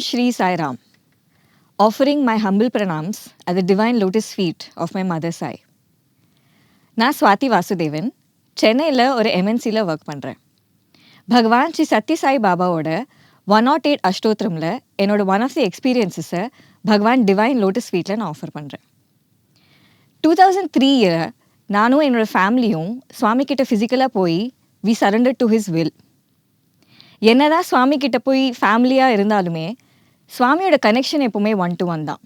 Shri Sai Ram, offering my humble pranams at the divine lotus feet of my mother Sai. நான் சுவாதி வாசுதேவன் சென்னையில் ஒரு எம்என்சியில் work பண்ணுறேன் பகவான் ஸ்ரீ சத்ய சாய் பாபாவோட ஒன் நாட் oh எயிட் அஷ்டோத்திரமில் என்னோட ஒன் ஆஃப் தி எக்ஸ்பீரியன்ஸஸை பகவான் டிவைன் லோட்டஸ் ஸ்வீட்டில் நான் ஆஃபர் பண்ணுறேன் டூ தௌசண்ட் த்ரீ இயர் நானும் என்னோடய ஃபேமிலியும் சுவாமி கிட்ட ஃபிசிக்கலாக போய் we surrender to his will என்னதான் சுவாமி கிட்ட போய் ஃபேமிலியாக இருந்தாலுமே சுவாமியோட கனெக்ஷன் எப்போவுமே ஒன் டு ஒன் தான்.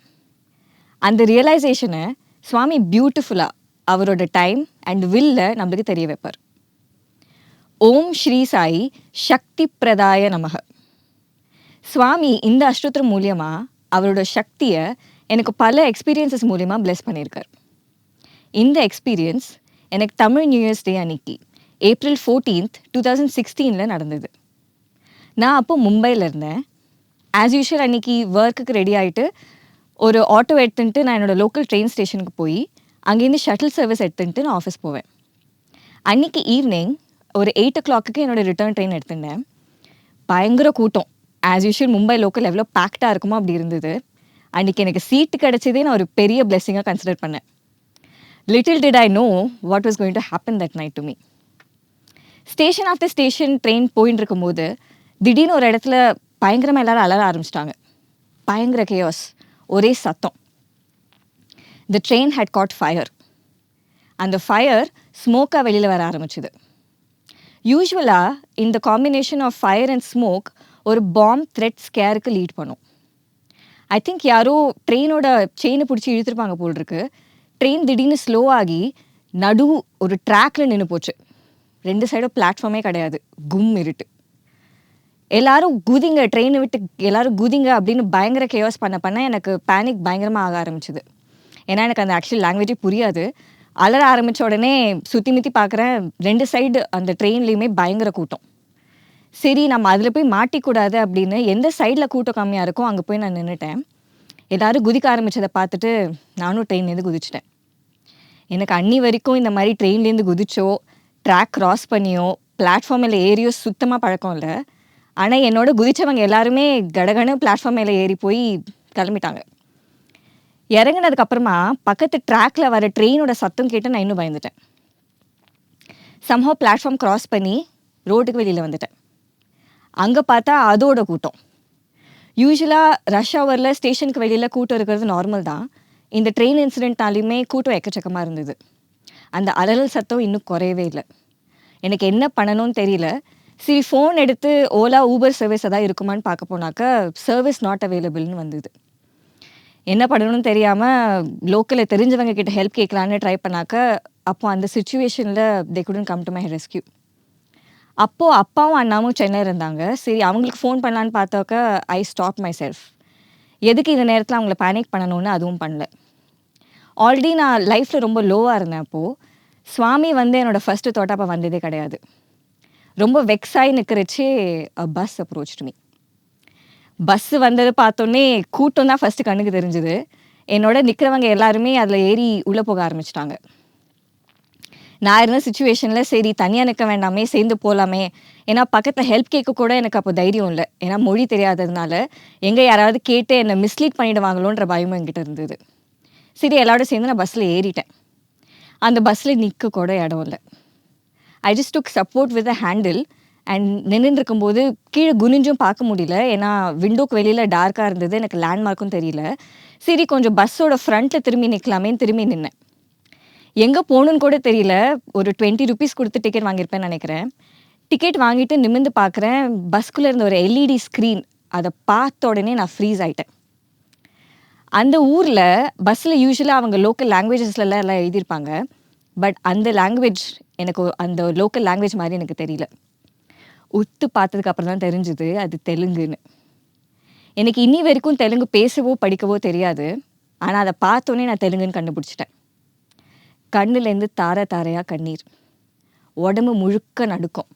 அந்த ரியலைசேஷனை சுவாமி பியூட்டிஃபுல்லாக அவரோட டைம் அண்ட் வில்ல நம்மளுக்கு தெரிய வைப்பார். ஓம் ஸ்ரீ சாயி சக்தி பிரதாய நமக. சுவாமி இந்த அஷ்டோத்திரம் மூலியமாக அவரோட சக்தியை எனக்கு பல எக்ஸ்பீரியன்சஸ் மூலியமாக பிளெஸ் பண்ணியிருக்கார். இந்த எக்ஸ்பீரியன்ஸ் எனக்கு தமிழ் நியூ இயர்ஸ் டே அன்னைக்கு ஏப்ரல் ஃபோர்டீன்த் டூ தௌசண்ட் சிக்ஸ்டீனில் நடந்தது. நான் அப்போ மும்பையில் இருந்தேன். ஆஸ் யூஷுவல் அன்றைக்கி ஒர்க்குக்கு ரெடி ஆகிட்டு ஒரு ஆட்டோ எடுத்துன்ட்டு நான் என்னோடய லோக்கல் ட்ரெயின் ஸ்டேஷனுக்கு போய் அங்கேருந்து ஷட்டில் சர்வீஸ் எடுத்துன்ட்டு நான் ஆஃபீஸ் போவேன். அன்றைக்கி ஈவினிங் ஒரு எயிட் ஓ கிளாக்கு என்னோடய ரிட்டர்ன் ட்ரெயின் எடுத்துட்டேன் பயங்கர கூட்டம். ஆஸ் யூஷுவல் மும்பை லோக்கல் எவ்வளோ பேக்டாக இருக்குமோ அப்படி இருந்தது. அன்றைக்கி எனக்கு சீட்டு கிடச்சதே நான் ஒரு பெரிய பிளெஸ்ஸிங்காக கன்சிடர் பண்ணேன். Little did I know what was going to happen that night to me station after station train போயின்னு இருக்கும்போது திடீர்னு ஒரு இடத்துல பயங்கரமாக எல்லாரும் அலற ஆரம்பிச்சிட்டாங்க. பயங்கர கேயோஸ் ஒரே சத்தம். The train had caught fire அந்த ஃபயர் ஸ்மோக்காக வெளியில் வர ஆரம்பிச்சுது. யூஸ்வலாக இந்த combination of fire and smoke ஒரு பாம் த்ரெட் ஸ்கேருக்கு லீட் பண்ணும். ஐ திங்க் யாரோ ட்ரெயினோட செயினை பிடிச்சி இழுத்துருப்பாங்க போல் இருக்கு ட்ரெயின் திடீர்னு ஸ்லோ ஆகி நடு ஒரு ட்ராக்ல நின்று போச்சு. ரெண்டு சைடும் பிளாட்ஃபார்மே கிடையாது. கும் இருட்டு. எல்லாரும் குதிங்க ட்ரெயினை விட்டு எல்லாரும் குதிங்க அப்படின்னு பயங்கர கேவாஸ் பண்ண பண்ண எனக்கு பேனிக் பயங்கரமாக ஆக ஆரம்பிச்சுது. ஏன்னா எனக்கு அந்த ஆக்சுவல் லாங்குவேஜே புரியாது. அலற ஆரம்பித்த உடனே சுற்றி முற்றி பார்க்குறேன் ரெண்டு சைடு அந்த ட்ரெயின்லேயுமே பயங்கர கூட்டம். சரி நம்ம அதில் போய் மாட்டிக்கூடாது அப்படின்னு எந்த சைடில் கூட்டம் கம்மியாக இருக்கோ அங்கே போய் நான் நின்றுட்டேன் எல்லோரும் குதிக்க ஆரம்பித்ததை பார்த்துட்டு நானும் ட்ரெயின்லேருந்து குதிச்சிட்டேன். எனக்கு அன்னி வரைக்கும் இந்த மாதிரி ட்ரெயின்லேருந்து குதிச்சோ ட்ராக் க்ராஸ் பண்ணியோ பிளாட்ஃபார்மில் ஏறியோ சுத்தமாக பழக்கம் இல்லை. ஆனால் என்னோட குதிச்சவங்க எல்லாருமே கடகன்னு பிளாட்ஃபார்ம் மேலே ஏறி போய் கிளம்பிட்டாங்க. இறங்கினதுக்கப்புறமா பக்கத்து ட்ராக்ல வர ட்ரெயினோட சத்தம் கேட்டு நான் இன்னும் பயந்துட்டேன். சம்ஹோ பிளாட்ஃபார்ம் கிராஸ் பண்ணி ரோட்டுக்கு வெளியில் வந்துட்டேன். அங்கே பார்த்தா அதோட கூட்டம். யூஸ்வலாக ரஷ் ஹவரில் ஸ்டேஷனுக்கு வெளியில் கூட்டம் இருக்கிறது நார்மல் தான். இந்த ட்ரெயின் இன்சிடென்ட்னாலையுமே கூட்டம் எக்கச்சக்கமாக இருந்தது. அந்த அலறல் சத்தம் இன்னும் குறையவே இல்லை. எனக்கு என்ன பண்ணணும்னு தெரியல. சரி ஃபோன் எடுத்து ஓலா ஊபர் சர்வீஸ் எதாவது இருக்குமான்னு பார்க்க போனாக்கா சர்வீஸ் நாட் அவைலபிள்னு வந்தது. என்ன பண்ணணும்னு தெரியாமல் லோக்கலில் தெரிஞ்சவங்க கிட்ட ஹெல்ப் கேட்கலான்னு ட்ரை பண்ணாக்க அப்போ அந்த சுச்சுவேஷனில் they couldn't come to my rescue அப்போது அப்பாவும் அண்ணாவும் சென்னையில் இருந்தாங்க. சரி அவங்களுக்கு ஃபோன் பண்ணலான்னு பார்த்தாக்க ஐ ஸ்டாப் மை செல்ஃப் எதுக்கு இந்த நேரத்தில் அவங்கள பேனிக் பண்ணணும்னு அதுவும் பண்ணல. ஆல்ரெடி நான் லைஃப்பில் ரொம்ப லோவாக இருந்தேன் அப்போது சுவாமி வந்து என்னோடய ஃபஸ்ட்டு தோட்டப்போ வந்ததே கிடையாது. ரொம்ப வெக்ஸாகி நிற்கிறச்சே பஸ் அப்ரோச் மீ பஸ்ஸு வந்தது பார்த்தோன்னே கூட்டம் தான் ஃபஸ்ட்டு கண்ணுக்கு தெரிஞ்சுது. என்னோட நிற்கிறவங்க எல்லாருமே அதில் ஏறி உள்ளே போக ஆரம்பிச்சிட்டாங்க. நான் இருந்த சுச்சுவேஷனில் சரி தனியாக நிற்க வேண்டாமே சேர்ந்து போகலாமே ஏன்னா பக்கத்தில் ஹெல்ப் கேட்க கூட எனக்கு அப்போ தைரியம் இல்லை. ஏன்னா மொழி தெரியாததுனால எங்கே யாராவது கேட்டு என்னை மிஸ்லீட் பண்ணிடுவாங்களோன்ற பயமும் என்கிட்ட இருந்தது. சரி எல்லாரோட சேர்ந்து நான் பஸ்ஸில் ஏறிட்டேன். அந்த பஸ்ஸில் நிற்க கூட இடம் இல்லை. I just took support with a handle and நின்றுட்டு இருக்கும்போது கீழே குனிஞ்சும் பார்க்க முடியல. ஏன்னா விண்டோக்கு வெளியில் டார்க்காக இருந்தது. எனக்கு லேண்ட்மார்க்கும் தெரியல. சரி கொஞ்சம் பஸ்ஸோட ஃப்ரண்ட்டில் திரும்பி நிற்கலாமேன்னு திரும்பி நின்னேன். எங்கே போகணுன்னு கூட தெரியல. ஒரு டுவெண்ட்டி ருபீஸ் கொடுத்து டிக்கெட் வாங்கியிருப்பேன்னு நினைக்கிறேன். டிக்கெட் வாங்கிட்டு நிமிந்து பார்க்குறேன். பஸ்க்குள்ளே இருந்த ஒரு எல்இடி ஸ்க்ரீன் அதை பார்த்த உடனே நான் ஃப்ரீஸ் ஆகிட்டேன் அந்த ஊரில் பஸ்ஸில் யூஸ்வலாக அவங்க லோக்கல் லாங்குவேஜஸ்லலாம் எல்லாம் எழுதியிருப்பாங்க. பட் அந்த லாங்குவேஜ் எனக்கு அந்த லோக்கல் லாங்குவேஜ் மாதிரி எனக்கு தெரியல. உத்து பார்த்ததுக்கு அப்புறம் தான் தெரிஞ்சுது அது தெலுங்குன்னு. எனக்கு இன்னி வரைக்கும் தெலுங்கு பேசவோ படிக்கவோ தெரியாது. ஆனால் அதை பார்த்தோன்னே நான் தெலுங்குன்னு கண்டுபிடிச்சிட்டேன். கண்ணுலேருந்து தார தாரையாக கண்ணீர். உடம்பு முழுக்க நடுக்கும்.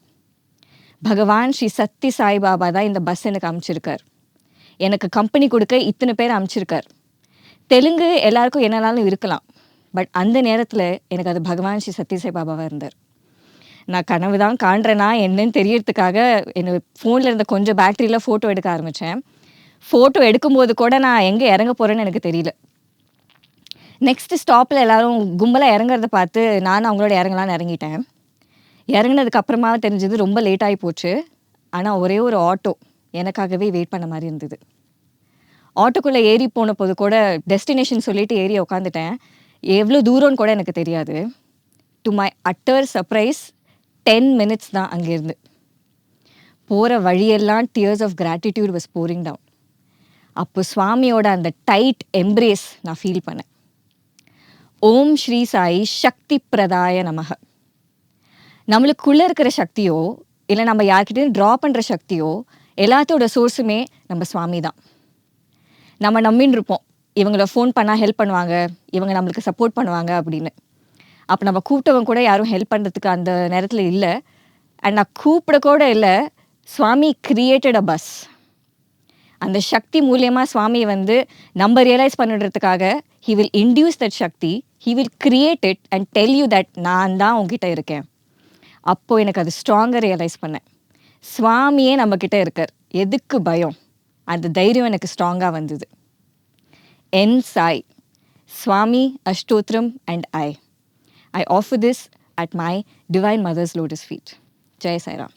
பகவான் ஸ்ரீ சத்தி சாய்பாபா தான் இந்த பஸ் எனக்கு அமைச்சிருக்கார். எனக்கு கம்பெனி கொடுக்க இத்தனை பேர் அமைச்சிருக்கார். தெலுங்கு எல்லாருக்கும் என்னனாலும் இருக்கலாம். பட் அந்த நேரத்தில் எனக்கு அது பகவான் ஸ்ரீ சத்ய பாபாவாக இருந்தார். நான் கனவு தான் காண்றேனா என்னன்னு தெரியறதுக்காக என்னோட ஃபோனில் இருந்த கொஞ்சம் பேட்டரியில் ஃபோட்டோ எடுக்க ஆரம்பித்தேன் ஃபோட்டோ எடுக்கும்போது கூட நான் எங்கே இறங்க போகிறேன்னு எனக்கு தெரியல. நெக்ஸ்ட்டு ஸ்டாப்பில் எல்லோரும் கும்பலாக இறங்குறத பார்த்து நானும் அவங்களோட இறங்கலான்னு இறங்கிட்டேன். இறங்கினதுக்கப்புறமா தெரிஞ்சது ரொம்ப லேட்டாகி போச்சு. ஆனால் ஒரே ஒரு ஆட்டோ எனக்காகவே வெயிட் பண்ண மாதிரி இருந்தது. ஆட்டோக்குள்ளே ஏறி போன போது கூட டெஸ்டினேஷன் சொல்லிவிட்டு ஏறி உக்காந்துட்டேன். எவ்வளோ தூரம்னு கூட எனக்கு தெரியாது. To my utter surprise ten minutes தான் அங்கேருந்து போகிற வழியெல்லாம் tears of gratitude was pouring down அப்போ சுவாமியோட அந்த டைட் எம்ப்ரேஸ் நான் ஃபீல் பண்ணேன். ஓம் ஸ்ரீ சாயி சக்தி பிரதாய நமக. நம்மளுக்குள்ளே இருக்கிற சக்தியோ இல்லை நம்ம யார்கிட்டையும் ட்ரா பண்ணுற சக்தியோ எல்லாத்தோட சோர்ஸுமே நம்ம சுவாமி தான் நம்ம நம்பின்னு இருப்போம். இவங்கள ஃபோன் பண்ணால் ஹெல்ப் பண்ணுவாங்க. இவங்க நம்மளுக்கு சப்போர்ட் பண்ணுவாங்க அப்படின்னு. அப்போ நம்ம கூப்பிட்டவங்க கூட யாரும் ஹெல்ப் பண்ணுறதுக்கு அந்த நேரத்தில் இல்லை. அண்ட் நான் கூப்பிட கூட இல்லை. சுவாமி கிரியேட்டட் அ பஸ் அந்த சக்தி மூலியமாக சுவாமி வந்து நம்ம realize பண்ணிடுறதுக்காக he will induce that shakti he will create it and tell you that நான் தான் உங்ககிட்ட இருக்கேன். அப்போது எனக்கு அது ஸ்ட்ராங்காக ரியலைஸ் பண்ணேன். சுவாமியே நம்மக்கிட்ட இருக்கார். எதுக்கு பயம்? அந்த தைரியம் எனக்கு ஸ்ட்ராங்காக வந்தது. என் Sai Swami Ashtothram and I I offer this at my divine mother's lotus feet Jai Sairam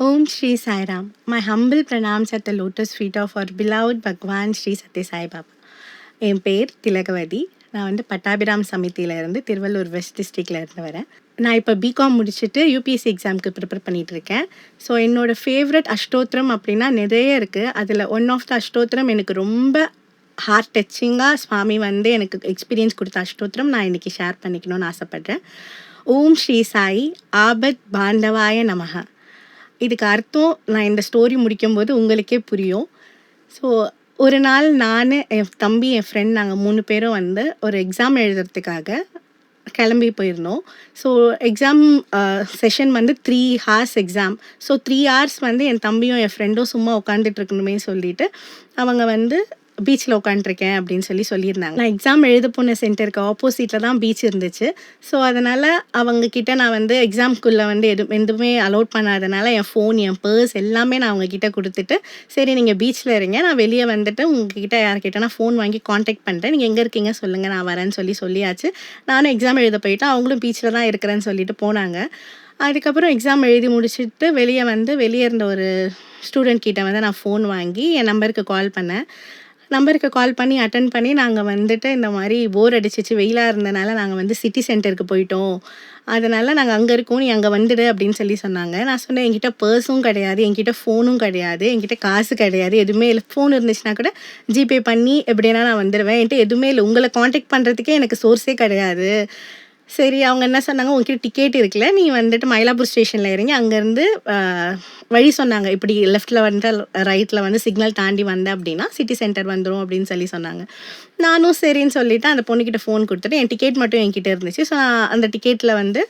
Om Sri Sai Ram. My humble pranams at the lotus feet of our beloved Bhagwan Shri Satya Sai Baba. என் பேர் திலகவதி. நான் வந்து பட்டாபிராம் சமிதியில இருந்து Tiruvallur west டிஸ்ட்ரிக்ட்ல இருந்து வரேன். நான் இப்போ பிகாம் முடிச்சுட்டு யூபிஎஸ்சி எக்ஸாமுக்கு ப்ரிப்பேர் பண்ணிகிட்ருக்கேன் இருக்கேன் ஸோ என்னோட ஃபேவரட் அஷ்டோத்திரம் அப்படின்னா நிறைய இருக்குது அதில் ஒன் ஆஃப் த அஷ்டோத்திரம் எனக்கு ரொம்ப ஹார்ட் டச்சிங்காக சுவாமி வந்து எனக்கு எக்ஸ்பீரியன்ஸ் கொடுத்த அஷ்டோத்திரம் நான் இன்றைக்கி ஷேர் பண்ணிக்கணும்னு ஆசைப்பட்றேன். ஓம் ஸ்ரீ சாயி ஆபத் பாண்டவாய நமக இதுக்கு அர்த்தம் நான் இந்த ஸ்டோரி முடிக்கும்போது உங்களுக்கே புரியும். ஸோ ஒரு நாள் நான் என் தம்பி என் ஃப்ரெண்ட் நாங்கள் மூணு பேரும் வந்து ஒரு எக்ஸாம் எழுதுறதுக்காக கிளம்பி போயிருந்தோம். ஸோ எக்ஸாம் செஷன் வந்து three hours exam so three hours வந்து என் தம்பியும் என் ஃப்ரெண்டும் சும்மா உட்காந்துட்டு இருக்கணுமே சொல்லிட்டு அவங்க வந்து பீச்சில் உட்காந்துருக்கேன் அப்படின்னு சொல்லி சொல்லியிருந்தாங்க. நான் எக்ஸாம் எழுத போன சென்டருக்கு ஆப்போசிட்டில் தான் பீச் இருந்துச்சு. ஸோ அதனால் அவங்கக்கிட்ட நான் வந்து எக்ஸாம்குள்ளே வந்து எது எதுவுமே அலோட் பண்ணாதனால என் ஃபோன் என் பர்ஸ் எல்லாமே நான் அவங்கக்கிட்ட கொடுத்துட்டு சரி நீங்கள் பீச்சில் இருங்க. நான் வெளியே வந்துட்டு உங்ககிட்ட யார்கிட்ட நான் ஃபோன் வாங்கி காண்டாக்ட் பண்ணுறேன் நீங்கள் எங்கே இருக்கீங்க சொல்லுங்கள் நான் வரேன்னு சொல்லி சொல்லியாச்சு. நானும் எக்ஸாம் எழுத போயிட்டு அவங்களும் பீச்சில் தான் இருக்கிறேன்னு சொல்லிட்டு போனாங்க. அதுக்கப்புறம் எக்ஸாம் எழுதி முடிச்சுட்டு வெளியே வந்து வெளியே இருந்த ஒரு ஸ்டூடெண்ட் கிட்ட வந்து நான் ஃபோன் வாங்கி என் நம்பருக்கு கால் பண்ணேன். நம்பருக்கு கால் பண்ணி அட்டன் பண்ணி நாங்கள் வந்துட்டு இந்த மாதிரி போர் அடிச்சிச்சு வெயிலாக இருந்தனால நாங்கள் வந்து சிட்டி சென்டருக்கு போயிட்டோம். அதனால் நாங்கள் அங்கே இருக்கோம் நீ அங்கே வந்துடு அப்படின்னு சொல்லி சொன்னாங்க. நான் சொன்னேன் என்கிட்ட பர்ஸும் கிடையாது என்கிட்ட ஃபோனும் கிடையாது என்கிட்ட காசு கிடையாது எதுவுமே இல்லை. ஃபோன் இருந்துச்சுன்னா கூட ஜிபே பண்ணி எப்படின்னா நான் வந்துடுவேன் என்கிட்ட எதுவுமே இல்லை. உங்களை காண்டாக்ட் பண்ணுறதுக்கே எனக்கு சோர்ஸே கிடையாது. சரி அவங்க என்ன சொன்னாங்க? உங்ககிட்ட டிக்கெட் இருக்குல்ல நீ வந்துட்டு மயிலாப்பூர் ஸ்டேஷனில் இறங்கி அங்கேருந்து வழி சொன்னாங்க. இப்படி லெஃப்ட்டில் வந்து ரைட்டில் வந்து சிக்னல் தாண்டி வந்தேன் அப்படின்னா சிட்டி சென்டர் வந்துடும் அப்படின்னு சொல்லி சொன்னாங்க. நானும் சரின்னு சொல்லிவிட்டு அந்த பொண்ணுக்கிட்ட ஃபோன் கொடுத்துட்டு என் டிக்கெட் மட்டும் என்கிட்ட இருந்துச்சு. ஸோ அந்த டிக்கெட்டில் வந்து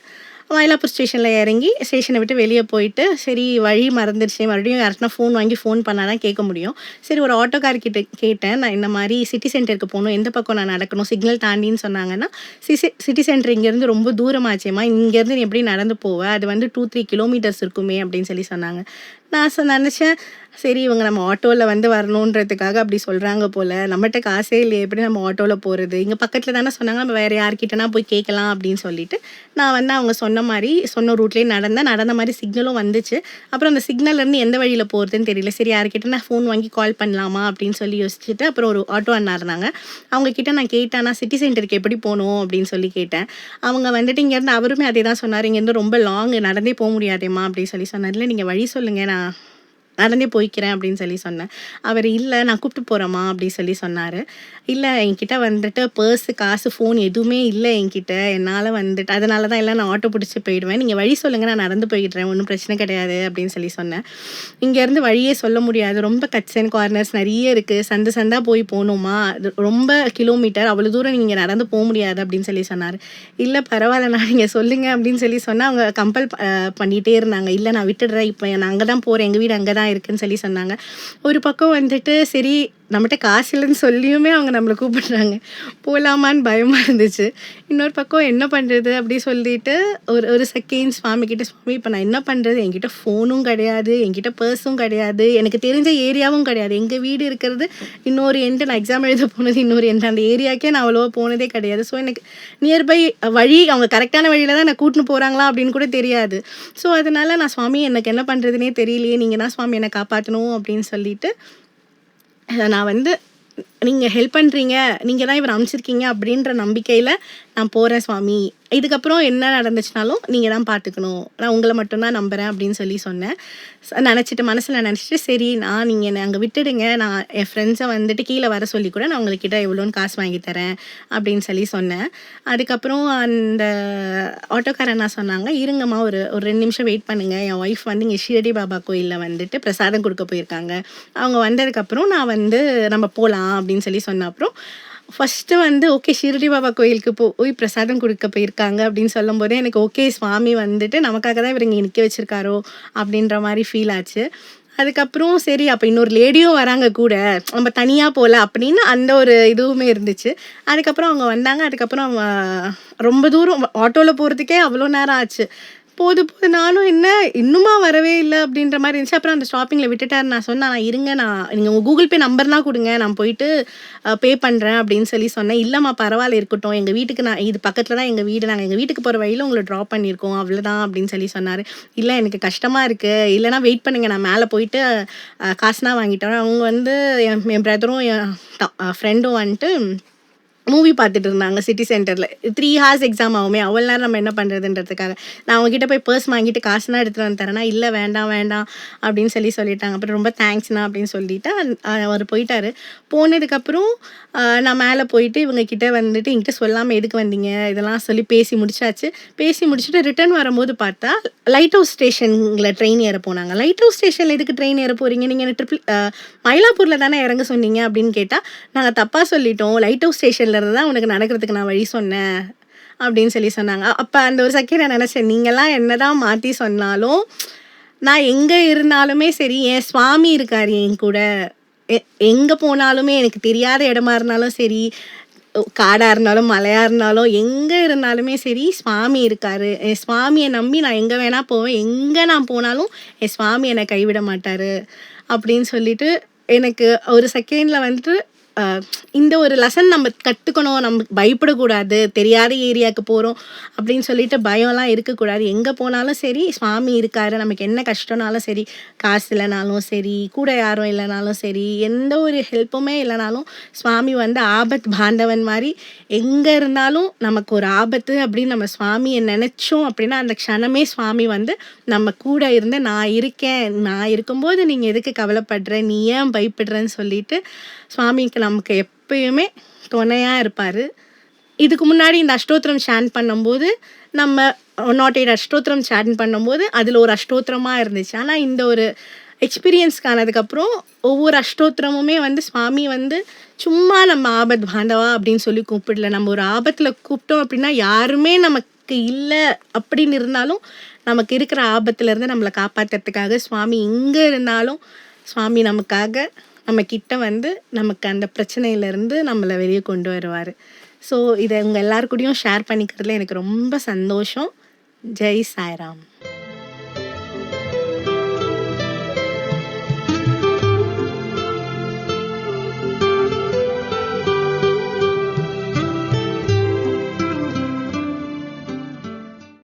மயிலாப்பூர் ஸ்டேஷனில் இறங்கி ஸ்டேஷனை விட்டு வெளியே போயிட்டு சரி வழி மறந்துடுச்சு மறுபடியும் யாருக்குனா ஃபோன் வாங்கி ஃபோன் பண்ணால் தான் கேட்க முடியும். சரி ஒரு ஆட்டோக்கார்கிட்ட கேட்டேன். நான் இந்த மாதிரி சிட்டி சென்டருக்கு போகணும் எந்த பக்கம் நான் நடக்கணும் சிக்னல் தாண்டின்னு சொன்னாங்கன்னா சிசி சிட்டி சென்டர் இங்கேருந்து ரொம்ப தூரமாச்சேம்மா. இங்கேருந்து நீ எப்படி நடந்து போவேன் அது வந்து டூ த்ரீ கிலோமீட்டர்ஸ் இருக்குமே அப்படின்னு சொல்லி சொன்னாங்க. நான் நினச்சேன் சரி இவங்க நம்ம ஆட்டோவில் வந்து வரணுன்றதுக்காக அப்படி சொல்கிறாங்க போல். நம்மகிட்ட காசே இல்லையே எப்படி நம்ம ஆட்டோவில் போகிறது இங்கே பக்கத்தில் தானே சொன்னாங்க நம்ம வேறு யார்கிட்டனா போய் கேட்கலாம் அப்படின்னு சொல்லிட்டு. நான் வந்து அவங்க சொன்ன மாதிரி சொன்ன ரூட்லேயே நடந்தேன். நடந்த மாதிரி சிக்னலும் வந்துச்சு. அப்புறம் அந்த சிக்னல்லேருந்து எந்த வழியில் போகிறதுன்னு தெரியல. சரி யார்கிட்ட நான் ஃபோன் வாங்கி கால் பண்ணலாமா அப்படின்னு சொல்லி யோசிச்சுட்டு அப்புறம் ஒரு ஆட்டோ அண்ணா இருந்தாங்க. அவங்கக்கிட்ட நான் கேட்டேன் நான் சிட்டி சென்டருக்கு எப்படி போகணும்? அப்படின்னு சொல்லி கேட்டேன். அவங்க வந்துட்டு இங்கேருந்து அவருமே அதே தான் சொன்னார் இங்கேருந்து ரொம்ப லாங் நடந்தே போக முடியாதேம்மா அப்படின்னு சொல்லி சொன்னார். இல்லை நீங்கள் வழி சொல்லுங்கள் நான் நடந்தே போய்க்கிறேன் அப்படின்னு சொல்லி சொன்னேன். அவர் இல்லை நான் கூப்பிட்டு போகிறேம்மா அப்படின்னு சொல்லி சொன்னார். இல்லை என்கிட்ட வந்துட்டு பர்ஸு காசு ஃபோன் எதுவுமே இல்லை என்கிட்ட. என்னால் வந்துட்டு அதனால தான் எல்லாம் நான் ஆட்டோ பிடிச்சி போயிடுவேன். நீங்கள் வழி சொல்லுங்கள் நான் நடந்து போயிடுறேன். ஒன்றும் பிரச்சனை கிடையாது அப்படின்னு சொல்லி சொன்னேன். இங்கேருந்து வழியே சொல்ல முடியாது. ரொம்ப கட்ஸ் அண்ட் கார்னர்ஸ் நிறைய இருக்குது சந்து சந்தாக போய் போகணுமா? அது ரொம்ப கிலோமீட்டர் அவ்வளோ தூரம் நீங்கள் நடந்து போக முடியாது அப்படின்னு சொல்லி சொன்னார். இல்லை பரவாயில்ல நான் நீங்கள் சொல்லுங்கள் அப்படின்னு சொல்லி சொன்னால் அவங்க கம்பல் பண்ணிகிட்டே இருந்தாங்க. இல்லை நான் விட்டுடுறேன். இப்போ நான் அங்கே தான் போகிறேன் எங்கள் வீடு அங்கே தான் இருக்குன்னு சொல்லி சொன்னாங்க. ஒரு பக்கம் வந்துட்டு சரி நம்மகிட்ட காசு இல்லைன்னு சொல்லியுமே அவங்க நம்மளை கூப்பிடுறாங்க. போகலாமான்னு பயமாக இருந்துச்சு. இன்னொரு பக்கம் என்ன பண்ணுறது அப்படி சொல்லிட்டு ஒரு ஒரு செகண்ட் சுவாமிக்கிட்ட சுவாமி இப்போ நான் என்ன பண்ணுறது என்கிட்ட ஃபோனும் கிடையாது. என்கிட்ட பர்ஸும் கிடையாது. எனக்கு தெரிஞ்ச ஏரியாவும் கிடையாது. எங்கள் வீடு இருக்கிறது இன்னொரு எண்டு நான் எக்ஸாம் எழுத போனது இன்னொரு எண்டு அந்த ஏரியாக்கே நான் அவ்வளோவா போனதே கிடையாது. ஸோ எனக்கு நியர்பை வழி அவங்க கரெக்டான வழியில் தான் நான் கூட்டின்னு போகிறாங்களா அப்படின்னு கூட தெரியாது. ஸோ அதனால நான் சுவாமி எனக்கு என்ன பண்ணுறதுனே தெரியலையே. நீங்கள் தான் சுவாமி என்னை காப்பாற்றணும் அப்படின்னு சொல்லிட்டு நான் வந்து நீங்கள் ஹெல்ப் பண்ணுறீங்க நீங்கள் தான் இவர் அனுப்பிச்சிருக்கீங்க அப்படின்ற நம்பிக்கையில் நான் போகிறேன் சுவாமி. இதுக்கப்புறம் என்ன நடந்துச்சுனாலும் நீங்கள் தான் பார்த்துக்கணும் நான் உங்களை மட்டும்தான் நம்புகிறேன் அப்படின்னு சொல்லி சொன்னேன். நினச்சிட்டு மனசில் நினச்சிட்டு சரி நான் நீங்கள் என்னை அங்கே விட்டுடுங்க. நான் என் ஃப்ரெண்ட்ஸை வந்துட்டு கீழே வர சொல்லி கூட நான் உங்கள்கிட்ட எவ்வளோன்னு காசு வாங்கி தரேன் அப்படின்னு சொல்லி சொன்னேன். அதுக்கப்புறம் அந்த ஆட்டோக்காரன் என்ன சொன்னாங்க இருங்கம்மா ஒரு ஒரு ரெண்டு நிமிஷம் வெயிட் பண்ணுங்கள் என் ஒய்ஃப் வந்து இங்கே ஷீரடி பாபா கோயிலில் வந்துட்டு பிரசாதம் கொடுக்க போயிருக்காங்க. அவங்க வந்ததுக்கப்புறம் நான் வந்து நம்ம போகலாம் அப்படின்னு சொல்லி சொன்ன அப்புறம் ஃபஸ்ட்டு வந்து ஓகே ஷிரடி பாபா கோயிலுக்கு போய் பிரசாதம் கொடுக்க போயிருக்காங்க அப்படின்னு சொல்லும் போதே எனக்கு ஓகே சுவாமி வந்துட்டு நமக்காக தான் இவர் இங்கே நிற்க வச்சுருக்காரோ அப்படின்ற மாதிரி ஃபீல் ஆச்சு. அதுக்கப்புறம் சரி அப்போ இன்னொரு லேடியும் வராங்க கூட நம்ம தனியாக போகல அப்படின்னு அந்த ஒரு இதுவுமே இருந்துச்சு. அதுக்கப்புறம் அவங்க வந்தாங்க. அதுக்கப்புறம் ரொம்ப தூரம் ஆட்டோவில் போகிறதுக்கே அவ்வளோ நேரம் ஆச்சு. போது போது நானும் என்ன இன்னுமா வரவே இல்லை அப்படின்ற மாதிரி இருந்துச்சு. அப்புறம் அந்த ஷாப்பிங்கில் விட்டுட்டார். நான் சொன்னேன் நான் இருங்க நான் நீங்கள் உங்கள் கூகுள் பே நம்பர்னா கொடுங்க. நான் போயிட்டு பே பண்ணுறேன் அப்படின்னு சொல்லி சொன்னேன். இல்லைம்மா பரவாயில்ல இருக்கட்டும். எங்கள் வீட்டுக்கு நான் இது பக்கத்தில் தான் எங்கள் வீடு. நாங்கள் எங்கள் வீட்டுக்கு போகிற வழியில் உங்களை ட்ராப் பண்ணியிருக்கோம். அவ்வளோதான் அப்படின்னு சொல்லி சொன்னார். இல்லை எனக்கு கஷ்டமாக இருக்குது இல்லைனா வெயிட் பண்ணுங்கள் நான் மேலே போயிட்டு காசுனா வாங்கிட்டேன் அவங்க வந்து என் என் பிரதரும் என் ஃப்ரெண்டும் வந்துட்டு மூவி பார்த்துட்டு இருந்தாங்க சிட்டி சென்டரில் த்ரீ ஹார்ஸ் எக்ஸாம் ஆகுமே அவ்வளோ நேரம் நம்ம என்ன பண்ணுறதுன்றதுக்காக நான் அவங்ககிட்ட போய் பர்ஸ் வாங்கிட்டு காசுனா எடுத்துகிட்டு வந்து தரேன்னா இல்லை வேண்டாம் வேண்டாம் அப்படின்னு சொல்லி சொல்லிட்டாங்க. அப்புறம் ரொம்ப தேங்க்ஸ்ண்ணா அப்படின்னு சொல்லிட்டு அவர் போயிட்டார். போனதுக்கப்புறம் நான் மேலே போயிட்டு இவங்க கிட்ட வந்துட்டு என்கிட்ட சொல்லாமல் எதுக்கு வந்தீங்க? இதெல்லாம் சொல்லி பேசி முடிச்சாச்சு. பேசி முடிச்சுட்டு ரிட்டர்ன் வரும்போது பார்த்தா லைட் ஹவுஸ் ஸ்டேஷனில் ட்ரெயின் ஏற போனாங்க. லைட் ஹவுஸ் ஸ்டேஷனில் எதுக்கு ட்ரெயின் ஏற போகிறீங்க நீங்கள் ட்ரிபிள் மயிலாப்பூரில் தானே இறங்க சொன்னீங்க? அப்படின்னு கேட்டால் நாங்கள் தப்பாக சொல்லிட்டோம். லைட் ஹவுஸ் ஸ்டேஷனில் அப்படிங்கிறது தான் உனக்கு நடக்கிறதுக்கு நான் வழி சொன்னேன் அப்படின்னு சொல்லி சொன்னாங்க. அப்போ அந்த ஒரு செகண்ட் நான் நினச்சேன் நீங்கள்லாம் என்னதான் மாற்றி சொன்னாலும் நான் எங்கே இருந்தாலுமே சரி என் சுவாமி இருக்கார் என் கூட. எங்கே போனாலுமே எனக்கு தெரியாத இடமா இருந்தாலும் சரி காடாக இருந்தாலும் மலையாக இருந்தாலும் எங்கே இருந்தாலுமே சரி சுவாமி இருக்காரு. என் சுவாமியை நம்பி நான் எங்கே வேணால் போவேன். எங்கே நான் போனாலும் என் சுவாமி என்னை கைவிட மாட்டார். அப்படின்னு சொல்லிட்டு எனக்கு ஒரு செகண்டில் வந்துட்டு இந்த ஒரு லெசன் நம்ம கற்றுக்கணும் நம்ம பயப்படக்கூடாது தெரியாத ஏரியாவுக்கு போகிறோம் அப்படின்னு சொல்லிட்டு பயம்லாம் இருக்கக்கூடாது. எங்கே போனாலும் சரி சுவாமி இருக்காரு நமக்கு என்ன கஷ்டம்னாலும் சரி காசு இல்லைனாலும் சரி கூட யாரும் இல்லைனாலும் சரி எந்த ஒரு ஹெல்ப்புமே இல்லைனாலும் சுவாமி வந்து ஆபத் பாந்தவன் மாதிரி எங்கே இருந்தாலும் நமக்கு ஒரு ஆபத்து அப்படின்னு நம்ம சுவாமியை நினச்சோம் அப்படின்னா அந்த க்ஷணமே சுவாமி வந்து நம்ம கூட இருந்து நான் இருக்கேன் நான் இருக்கும்போது நீங்கள் எதுக்கு கவலைப்படுற நீ ஏன் பயப்படுறேன்னு சொல்லிட்டு சுவாமிக்கு நமக்கு எப்பயுமே துணையாக இருப்பார். இதுக்கு முன்னாடி இந்த அஷ்டோத்திரம் ஷேன் பண்ணும்போது நம்ம uh, நாட் எயிட் அஷ்டோத்திரம் ஷேன் பண்ணும்போது அதில் ஒரு அஷ்டோத்திரமாக இருந்துச்சு. ஆனால் இந்த ஒரு எக்ஸ்பீரியன்ஸ்க்கானதுக்கப்புறம் ஒவ்வொரு அஷ்டோத்திரமுமே வந்து சுவாமி வந்து சும்மா நம்ம ஆபத் பாந்தவா அப்படின்னு சொல்லி கூப்பிடல. நம்ம ஒரு ஆபத்தில் கூப்பிட்டோம் அப்படின்னா யாருமே நமக்கு இல்லை அப்படின்னு இருந்தாலும் நமக்கு இருக்கிற ஆபத்துலேருந்து நம்மளை காப்பாற்றுறதுக்காக சுவாமி எங்கே இருந்தாலும் சுவாமி நமக்காக நம்ம கிட்ட வந்து நமக்கு அந்த பிரச்சனையிலேருந்து நம்மளை வெளியே கொண்டு வருவார். ஸோ இதை உங்கள் எல்லாருக்கூடையும் ஷேர் பண்ணிக்கிறதுல எனக்கு ரொம்ப சந்தோஷம். ஜெய் சாய்ராம்.